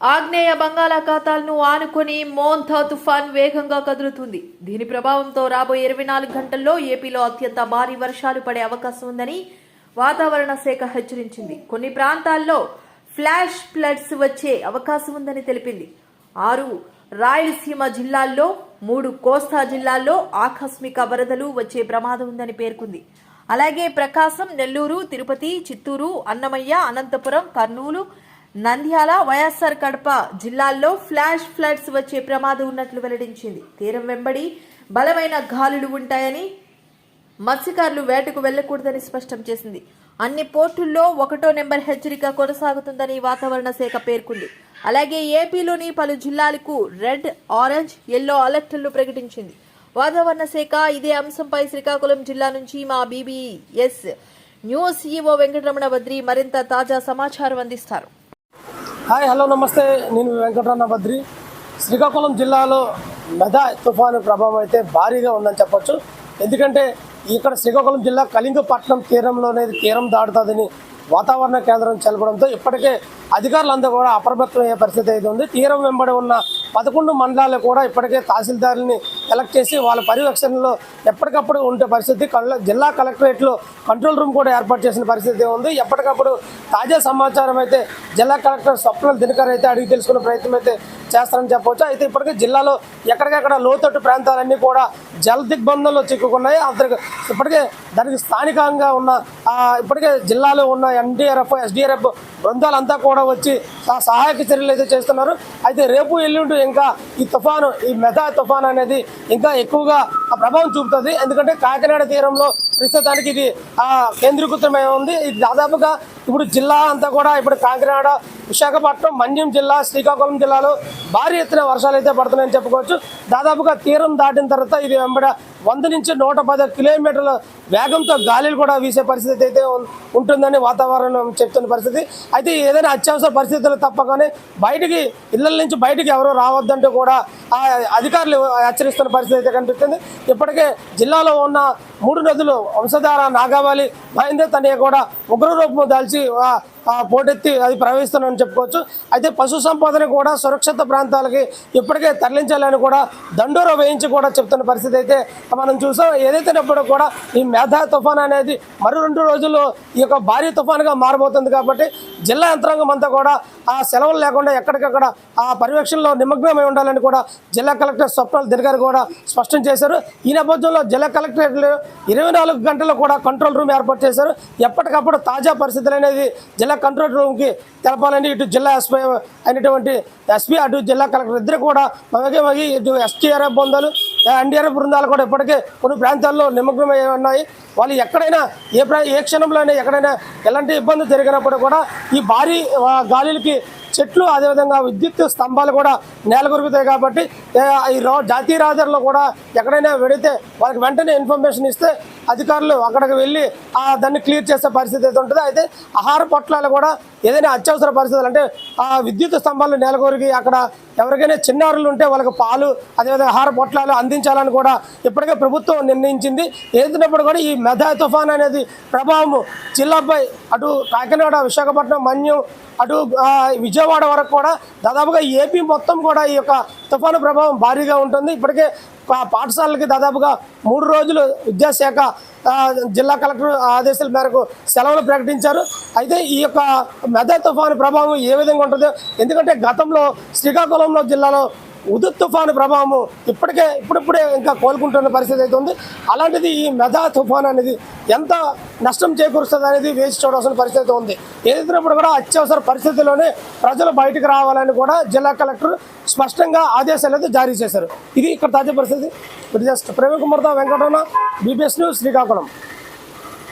ఆగ్నేయ బంగాళాఖాతాలను ఆనుకొని మోంథా తుఫాన్ వేగంగా కదులుతుంది. దీని ప్రభావంతో రాబోయే ఇరవై నాలుగు గంటల్లో ఏపీలో అత్యంత భారీ వర్షాలు పడే అవకాశం ఉందని వాతావరణ శాఖ హెచ్చరించింది. కొన్ని ప్రాంతాల్లో ఫ్లాష్ ఫ్లడ్స్ వచ్చే అవకాశం ఉందని తెలిపింది. ఆరు రాయలసీమ జిల్లాల్లో మూడు కోస్తా జిల్లాల్లో ఆకస్మిక వరదలు వచ్చే ప్రమాదం ఉందని పేర్కొంది. అలాగే ప్రకాశం నెల్లూరు తిరుపతి చిత్తూరు అన్నమయ్య అనంతపురం కర్నూలు నంద్యాల వైఎస్ఆర్ కడప జిల్లాల్లో ఫ్లాష్ ఫ్లడ్స్ వచ్చే ప్రమాదం ఉన్నట్లు వెల్లడించింది. తీరం వెంబడి బలమైన గాలులు ఉంటాయని మత్స్యకారులు వేటకు వెళ్ళకూడదని స్పష్టం చేసింది. అన్ని పోర్టుల్లో ఒకటో నెంబర్ హెచ్చరిక కొనసాగుతుందని వాతావరణ శాఖ పేర్కొంది. అలాగే ఏపీలోని పలు జిల్లాలకు రెడ్ ఆరెంజ్ ఎల్లో అలర్ట్లను ప్రకటించింది. వాతావరణ శాఖ ఇదే అంశంపై శ్రీకాకుళం జిల్లా నుంచి మా బీబీఎస్ న్యూస్ ఈఓ వెంకటరమణ బద్రి మరింత తాజా సమాచారం అందిస్తారు. హాయ్ హలో నమస్తే. నేను వెంకటరమణ బద్రి శ్రీకాకుళం జిల్లాలో మెదా తుఫాను ప్రభావం అయితే భారీగా ఉందని చెప్పొచ్చు. ఎందుకంటే ఇక్కడ శ్రీకాకుళం జిల్లా కళింగపట్నం తీరంలోనే తీరం దాటుతుందని వాతావరణ కేంద్రం చెలపడంతో ఇప్పటికే అధికారులందరూ కూడా అప్రమత్తమయ్యే పరిస్థితి అయితే ఉంది. తీరం వెంబడి ఉన్న పదకొండు మండలాలు కూడా ఇప్పటికే తహసీల్దారుని ఎలక్ట్ చేసి వాళ్ళ పర్యవేక్షణలో ఎప్పటికప్పుడు ఉండే పరిస్థితి. కళ్ళ- జిల్లా కలెక్టరేట్లో కంట్రోల్ రూమ్ కూడా ఏర్పాటు చేసిన పరిస్థితి ఉంది. ఎప్పటికప్పుడు తాజా సమాచారం అయితే జిల్లా కలెక్టర్ స్వప్నల్ దినకర్ అయితే అడిగి తెలుసుకునే ప్రయత్నం అయితే చేస్తారని చెప్పవచ్చు అయితే ఇప్పటికే జిల్లాలో ఎక్కడికెక్కడ లోతట్టు ప్రాంతాలన్నీ కూడా జల దిగ్బంధంలో చిక్కుకున్నాయి. అతనికి ఇప్పటికే దానికి స్థానికంగా ఉన్న ఇప్పటికే జిల్లాలో ఉన్న ఎన్డీఆర్ఎఫ్ ఎస్డీఆర్ఎఫ్ బృందాలంతా కూడా వచ్చి సహాయక చర్యలు అయితే చేస్తున్నారు. అయితే రేపు ఎల్లుండి ఇంకా ఈ తుఫాను ఈ మెథా తుఫాన్ అనేది ఇంకా ఎక్కువగా ప్రభావం చూపుతుంది. ఎందుకంటే కాకినాడ తీరంలో ప్రస్తుతానికి ఇది కేంద్రీకృతమై ఉంది. ఇది దాదాపుగా ఇప్పుడు జిల్లా అంతా కూడా ఇప్పుడు కాకినాడ విశాఖపట్నం మన్యం జిల్లా శ్రీకాకుళం జిల్లాలో భారీ ఎత్తున వర్షాలు అయితే పడుతున్నాయని చెప్పుకోవచ్చు. దాదాపుగా తీరం దాటిన తర్వాత ఇది వెంబడ వంద నుంచి నూట పది కిలోమీటర్ల వేగంతో గాలిలు కూడా వీసే పరిస్థితి అయితే ఉంటుందని వాతావరణం చెప్తున్న పరిస్థితి. అయితే ఏదైనా అత్యవసర పరిస్థితులు తప్పగానే బయటికి ఇళ్ళ నుంచి బయటికి ఎవరు రావద్దంటూ కూడా ఆ అధికారులు హెచ్చరిస్తున్న పరిస్థితి అయితే కనిపిస్తుంది. ఇప్పటికే జిల్లాలో ఉన్న మూడు నదులు వంశధార నాగావళి మహేంద్ర తనయ్య కూడా ఉగ్ర రూపం దాల్చి ఆ, పోటెత్తి అది ప్రవహిస్తున్నామని చెప్పుకోవచ్చు. అయితే పశు సంపదని కూడా సురక్షిత ప్రాంతాలకి ఇప్పటికే తరలించాలని కూడా దండోర వేయించి కూడా చెప్తున్న పరిస్థితి అయితే మనం చూసాం. ఏదైతేనప్పుడు కూడా ఈ మేధా తుఫాన్ అనేది మరో రెండు రోజుల్లో ఈ యొక్క భారీ తుఫాన్గా మారబోతుంది కాబట్టి జిల్లా యంత్రాంగం అంతా కూడా ఆ సెలవులు లేకుండా ఎక్కడికక్కడ ఆ పర్యవేక్షణలో నిమగ్నమై ఉండాలని కూడా జిల్లా కలెక్టర్ స్వప్నాలు దినకర్ కూడా స్పష్టం చేశారు. ఈ నేపథ్యంలో జిల్లా కలెక్టరేట్లో ఇరవై నాలుగు గంటలు కూడా కంట్రోల్ రూమ్ ఏర్పాటు చేశారు. ఎప్పటికప్పుడు తాజా పరిస్థితులైన అనేది జిల్లా కంట్రోల్ రూమ్కి తెలపాలని ఇటు జిల్లా ఎస్పీ అయినటువంటి ఎస్పీ అటు జిల్లా కలెక్టర్ ఇద్దరు కూడా మగ మగి ఇటు ఎస్టీఆర్ఎఫ్ బృందాలు ఎన్డీఆర్ఎఫ్ బృందాలు కూడా ఇప్పటికే కొన్ని ప్రాంతాల్లో నిమగ్నమై ఉన్నాయి. వాళ్ళు ఎక్కడైనా ఏ ప్రా ఏ క్షణంలోనే ఎక్కడైనా ఎలాంటి ఇబ్బంది జరిగినప్పుడు కూడా ఈ భారీ ఆ, గాలులకి చెట్లు అదేవిధంగా విద్యుత్ స్తంభాలు కూడా నేలకొరుగుతాయి కాబట్టి ఈ రో జాతీయ రహదారిలో కూడా ఎక్కడైనా వెడితే వాళ్ళకి వెంటనే ఇన్ఫర్మేషన్ ఇస్తే అధికారులు అక్కడికి వెళ్ళి దాన్ని క్లియర్ చేసే పరిస్థితి అయితే ఉంటుంది అయితే ఆహార పొట్లాలు కూడా ఏదైనా అత్యవసర పరిస్థితులు అంటే ఆ విద్యుత్ స్తంభాలు నెలకొరికి అక్కడ ఎవరికైనా చిన్నారులు ఉంటే వాళ్ళకి పాలు అదేవిధంగా ఆహార పొట్లాలు అందించాలని కూడా ఇప్పటికే ప్రభుత్వం నిర్ణయించింది. ఏదైనప్పుడు కూడా ఈ మెధా తుఫాన్ అనేది ప్రభావం జిల్లాపై అటు కాకినాడ విశాఖపట్నం మన్యం అటు విజయవాడ వరకు కూడా దాదాపుగా ఏపీ మొత్తం కూడా ఈ యొక్క తుఫాను ప్రభావం భారీగా ఉంటుంది. ఇప్పటికే పాఠశాలలకి దాదాపుగా మూడు రోజులు విద్యాశాఖ జిల్లా కలెక్టర్ ఆదేశాల మేరకు సెలవులు ప్రకటించారు. అయితే ఈ యొక్క మెద తుఫాను ప్రభావం ఏ విధంగా ఉంటుందో ఎందుకంటే గతంలో శ్రీకాకుళంలో జిల్లాలో ఉదత్ తుఫాను ప్రభావం ఇప్పటికే ఇప్పుడిప్పుడే ఇంకా కోలుకుంటున్న పరిస్థితి అయితే ఉంది. అలాంటిది ఈ మెదా తుఫాన్ అనేది ఎంత నష్టం చేకూరుస్తుంది అనేది వేచి చూడాల్సిన పరిస్థితి ఉంది. ఏదైనప్పుడు కూడా అత్యవసర పరిస్థితుల్లోనే ప్రజలు బయటకు రావాలని కూడా జిల్లా కలెక్టర్ స్పష్టంగా ఆదేశాలు అయితే జారీ చేశారు. ఇది ఇక్కడ తాజా పరిస్థితి. ఇది జస్ట్ ప్రవీణ్ కుమార్తో వెంకటరమణ బీబీఎస్ న్యూస్ శ్రీకాకుళం.